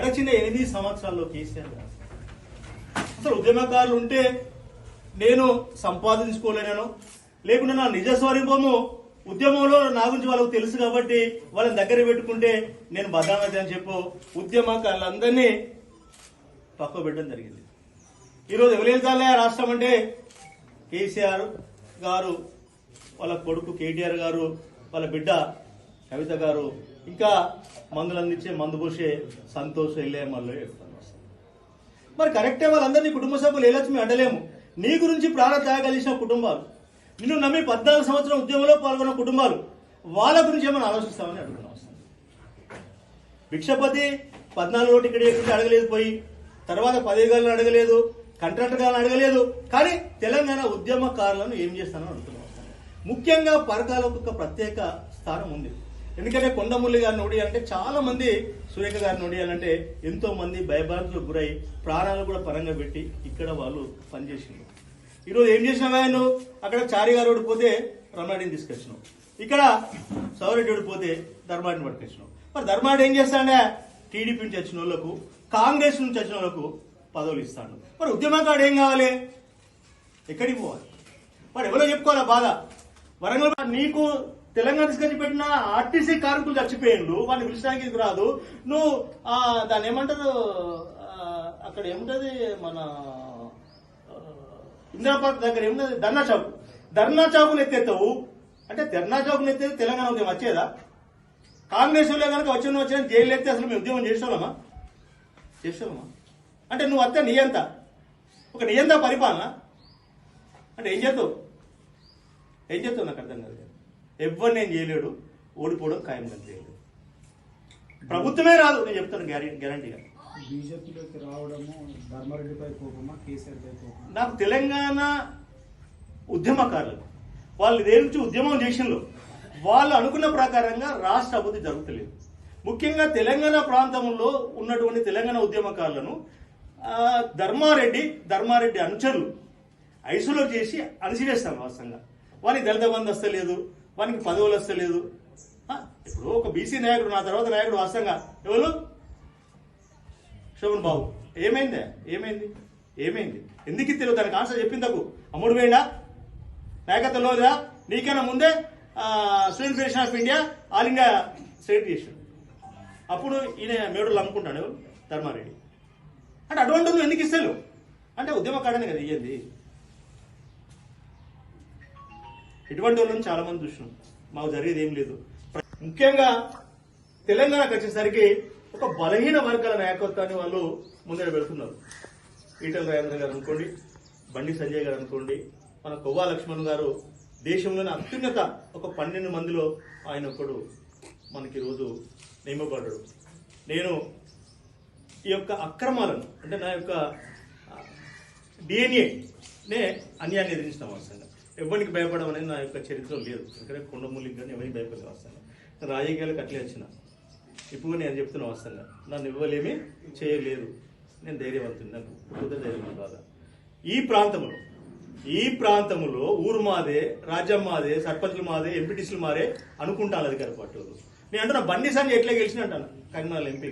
గడిచిన ఎనిమిది సంవత్సరాల్లో కేసీఆర్ గారు. అసలు ఉద్యమకారులు ఉంటే నేను సంపాదించుకోలేనను లేకుంటే నా నిజ స్వరూపము ఉద్యమంలో నా గురించి వాళ్ళకు తెలుసు కాబట్టి వాళ్ళని దగ్గర పెట్టుకుంటే నేను బదామతి అని చెప్పు ఉద్యమకారులందరినీ పక్క పెట్టడం జరిగింది. ఈరోజు ఎవరేల్తాలే రాష్ట్రం అంటే కేసీఆర్ గారు వాళ్ళ కొడుకు కేటీఆర్ గారు వాళ్ళ బిడ్డ కవిత గారు ఇంకా మందులు అందించే మందు పోసే సంతోష్ మళ్ళీ చెప్తాను. మరి కరెక్టే వాళ్ళందరినీ కుటుంబ సభ్యులు ఏలక్ష్మి అంటలేము నీ గురించి ప్రాణ త్యాగలిసిన కుటుంబాలు. నిన్ను నమ్మి పద్నాలుగు సంవత్సరం ఉద్యమంలో పాల్గొన్న కుటుంబాలు. వాళ్ళ గురించి ఏమైనా ఆలోచిస్తామని అడుగుతున్నాం భిక్షపతి పద్నాలుగు టికెట్ గురించి అడగలేదు పోయి. తర్వాత పదేగాలను అడగలేదు కంట్రాక్టర్ అడగలేదు. కానీ తెలంగాణ ఉద్యమకారులను ఏం చేస్తానని అడుగుతున్నాం ముఖ్యంగా పరకాలకు ఒక ప్రత్యేక స్థానం ఉంది. ఎందుకంటే కొండముల్లి గారిని ఒడియాలంటే చాలా మంది సురేఖ గారిని ఒడియాలంటే ఎంతో మంది భయభ్రాంతులకు గురై ప్రాణాలు కూడా పరంగా పెట్టి ఇక్కడ వాళ్ళు పనిచేసిండ్రు. ఈరోజు ఏం చేసినావా నువ్వు? అక్కడ చారి గారు ఓడిపోతే రమణాడిని తీసుకొచ్చినావు. ఇక్కడ సౌరెడ్డి ఓడిపోతే ధర్మాడిని పట్టుకొచ్చినావు. మరి ధర్మాడు ఏం చేస్తాడే? టీడీపీ నుంచి వచ్చిన వాళ్ళకు కాంగ్రెస్ నుంచి వచ్చిన వాళ్ళకు పదవులు ఇస్తాడు. మరి ఉద్యమకాడు ఏం కావాలి? ఎక్కడికి పోవాలి? మరి ఎవరో చెప్పుకోవాలా బాధ? వరంగల్ నీకు తెలంగాణ తీసుకొచ్చి పెట్టిన ఆర్టీసీ కార్మికులు చచ్చిపోయిండు వాడిని పిలిచడానికి ఇది రాదు? నువ్వు దాన్ని ఏమంటారు అక్కడ ఏముంటది మన ఆ, దగ్గర ఏముంటది ధర్నా చౌక్ ధర్నా చౌకును ఎత్తేస్తావు అంటే ధర్నా చౌకును ఎత్తే తెలంగాణ ఉద్యమం వచ్చేదా కాంగ్రెస్లో కనుక వచ్చిన వచ్చిన జైలు ఎత్తే అసలు మేము ఉద్యమం చేసేవాళ్ళమా? చేసేవాళ్ళమా? అంటే నువ్వు అత్తే నియంత. ఒక నియంత పరిపాలన. అంటే ఏం చేస్తావు? ఏం చేస్తావు నాకు అర్థం కాదు ఎవరు నేను చేయలేడు. ఓడిపోవడం ఖాయం చేయలేడు ప్రభుత్వమే రాదు. నేను చెప్తాను గ్యారెంటీ గ్యారంటీగా. బీజేపీలోకి రావడము ధర్మారెడ్డిపై కోపమా కేసీఆర్పై కోపమా? నాకు తెలంగాణ ఉద్యమకారులు. వాళ్ళు దేని నుంచి ఉద్యమం చేసిండ్రు వాళ్ళు అనుకున్న ప్రకారంగా రాష్ట్ర అభివృద్ధి జరుగుతలేదు. ముఖ్యంగా తెలంగాణ ప్రాంతంలో ఉన్నటువంటి తెలంగాణ ఉద్యమకారులను ధర్మారెడ్డి ధర్మారెడ్డి అనుచరులు ఐసులో చేసి అణిసివేస్తాను వాస్తవంగా. వానికి దళిత బంధు వస్తలేదు. వానికి పదవులు వస్తలేదు. ఇప్పుడు ఒక బీసీ నాయకుడు నా తర్వాత నాయకుడు వాస్తవంగా ఎవరు? శోభన్ బాబు. ఏమైందే? ఏమైంది? ఏమైంది? ఎందుకు తెలియదు దానికి ఆన్సర్ చెప్పింది తగ్గు అమ్ముడు వేయండా నాయకత్వం లేదా నీకన్నా ముందే student federation of India all India select చేశాడు అప్పుడు ఈయన మేడులు అమ్ముకుంటాడు ధర్మారెడ్డి. అంటే అటువంటి ఎందుకు ఇస్తావు అంటే ఉద్యమకాడనే కదా ఇయ్యండి ఇటువంటి వాళ్ళని చాలా మంది చూసినాం. మాకు జరిగేది ఏం లేదు. ముఖ్యంగా తెలంగాణకు వచ్చేసరికి ఒక బలహీన వర్గాల నాయకత్వాన్ని వాళ్ళు ముందర పెడుతున్నారు. ఈటల రాజేంద్ర గారు అనుకోండి బండి సంజయ్ గారు అనుకోండి మన కొవ్వా లక్ష్మణ్ గారు దేశంలోని అత్యున్నత ఒక పన్నెండు మందిలో ఆయన ఒకడు మనకి రోజు నియమపడ్డాడు నేను ఈ యొక్క అక్రమాలను అంటే నా యొక్క డిఎన్ఏ నే అన్యాన్ని ఎదిరించిన అవసరంగా ఎవరికి భయపడడం అనేది నా యొక్క చరిత్ర లేదు. ఎందుకంటే కొండమూలికి కానీ ఎవరికి భయపడే వస్తాను రాజకీయాలకు అట్లే వచ్చిన. ఇప్పుడు నేను చెప్తున్న వస్తాను నన్ను ఇవ్వలేమీ చేయలేదు. నేను ధైర్యవంతుని. నాకు కుదర ధైర్యం బాగా. ఈ ప్రాంతంలో ఈ ప్రాంతంలో ఊరు మాదే రాజ్యం మాదే సర్పంచులు మాదే ఎంపీటీసీలు మారే అనుకుంటాను అధికార పార్టీ వాళ్ళు. నేను అంటున్నా బండి సంజయ్ ఎట్లా గెలిచిన అంటాను. కరీంనగర్ ఎంపీ